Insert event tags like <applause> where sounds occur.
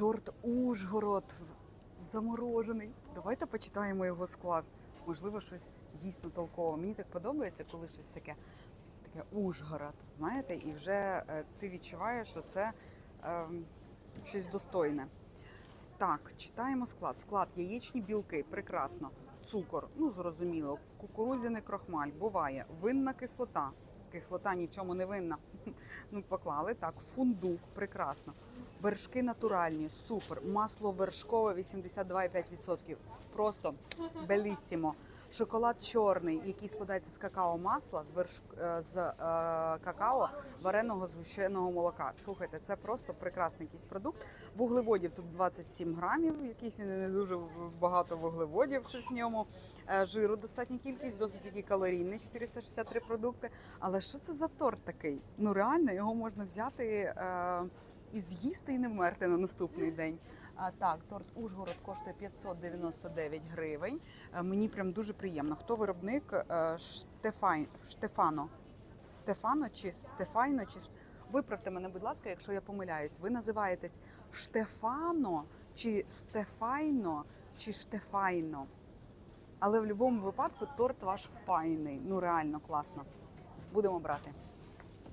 Торт Ужгород заморожений. Давайте почитаємо його склад. Можливо, щось дійсно толкове. Мені так подобається, коли щось таке, таке Ужгород, знаєте, і вже е, ти відчуваєш, що це е, щось достойне. Так, читаємо склад. Склад яєчні білки, прекрасно. Цукор, ну зрозуміло, кукурудзяний крохмаль, буває, винна кислота. Кислота нічому не винна. <laughs> Ну, поклали так, фундук, прекрасно. Вершки натуральні, супер. Масло вершкове 82,5%. Просто беліссімо. Шоколад чорний, який складається з какао-масла, з, верш... е, з е, какао, вареного згущеного молока. Слухайте, це просто прекрасний якийсь продукт. Вуглеводів тут 27 грамів, якийсь не дуже багато вуглеводів щось в ньому. Е, Жиру достатня кількість, досить такий калорійний, 463 продукти. Але що це за торт такий? Ну реально його можна взяти е, і з'їсти і не вмерти на наступний день. А, так, торт Ужгород коштує 599 гривень. Е, Мені прям дуже приємно. Хто виробник? Е, Штефай, Штефано. Стефано чи Стефайно, чи виправте мене, будь ласка, якщо я помиляюсь. Ви називаєтесь Штефано чи Стефайно чи Штефайно. Але в будь-якому випадку торт ваш файний. Ну реально класно. Будемо брати.